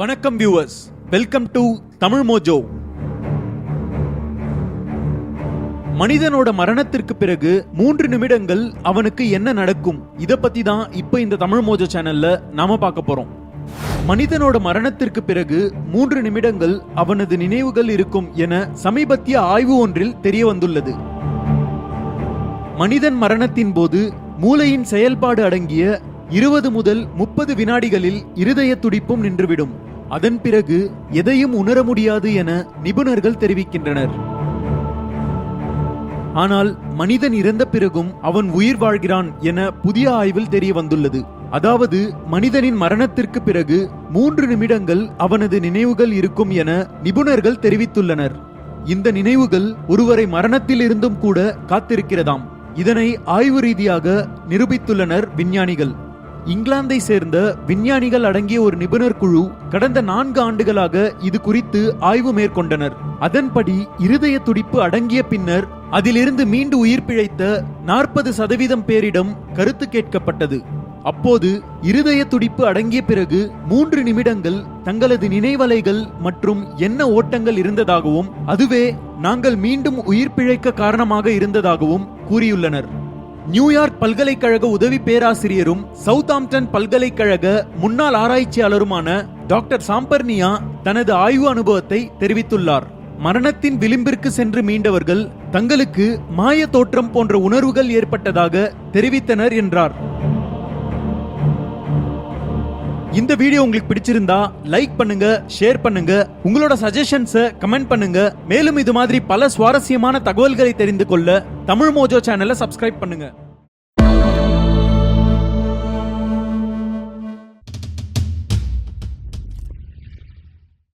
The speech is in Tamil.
வணக்கம் viewers welcome to Tamil Mojo மனிதனோட மரணத்திற்கு பிறகு மூன்று நிமிடங்கள் அவனுக்கு என்ன நடக்கும்? இத பத்தி தான் இப்ப இந்த தமிழ் மோஜோ சேனல்ல நாம பார்க்க போறோம். மனிதனோட மரணத்திற்கு பிறகு மூன்று நிமிடங்கள் அவனது நினைவுகள் இருக்கும் என சமீபத்திய ஆய்வு ஒன்றில் தெரிய வந்துள்ளது. மனிதன் மரணத்தின் போது மூளையின் செயல்பாடு அடங்கிய இருபது முதல் முப்பது வினாடிகளில் இருதய துடிப்பும் நின்றுவிடும். அதன் பிறகு எதையும் உணர முடியாது என நிபுணர்கள் தெரிவிக்கின்றனர். ஆனால் மனிதன் இறந்த பிறகும் அவன் உயிர் வாழ்கிறான் என புதிய ஆய்வில் தெரிய வந்துள்ளது அதாவது மனிதனின் மரணத்திற்கு பிறகு மூன்று நிமிடங்கள் அவனது நினைவுகள் இருக்கும் என நிபுணர்கள் தெரிவித்துள்ளனர். இந்த நினைவுகள் ஒருவரை மரணத்தில் இருந்தும் கூட காத்திருக்கிறதாம். இதனை ஆய்வு ரீதியாக நிரூபித்துள்ளனர் விஞ்ஞானிகள். இங்கிலாந்தை சேர்ந்த விஞ்ஞானிகள் அடங்கிய ஒரு நிபுணர் குழு கடந்த நான்கு ஆண்டுகளாக இது குறித்து ஆய்வு மேற்கொண்டனர். அதன்படி இருதய துடிப்பு அடங்கிய பின்னர் அதிலிருந்து மீண்டு உயிர் பிழைத்த நாற்பது சதவீதம் பேரிடம் கருத்து கேட்கப்பட்டது. அப்போது இருதய துடிப்பு அடங்கிய பிறகு மூன்று நிமிடங்கள் தங்களது நினைவலைகள் மற்றும் என்ன ஓட்டங்கள் இருந்ததாகவும் அதுவே நாங்கள் மீண்டும் உயிர் பிழைக்க காரணமாக இருந்ததாகவும் கூறியுள்ளனர். நியூயார்க் பல்கலைக்கழக உதவி பேராசிரியரும் சவுத்தாம்ப்டன் பல்கலைக்கழக முன்னாள் ஆராய்ச்சியாளருமான டாக்டர் சாம்பர்னியா தனது ஆய்வு அனுபவத்தை தெரிவித்துள்ளார். மரணத்தின் விளிம்பிற்கு சென்று மீண்டவர்கள் தங்களுக்கு மாய தோற்றம் போன்ற உணர்வுகள் ஏற்பட்டதாக தெரிவித்தனர் என்றார். இந்த வீடியோ உங்களுக்கு பிடிச்சிருந்தா லைக் பண்ணுங்க ஷேர் பண்ணுங்க. உங்களோட சஜஷன்ஸை கமெண்ட் பண்ணுங்க. மேலும் இது மாதிரி பல சுவாரஸ்யமான தகவல்களை தெரிந்து கொள்ள தமிழ் மோஜோ சேனலை சப்ஸ்கிரைப் பண்ணுங்க.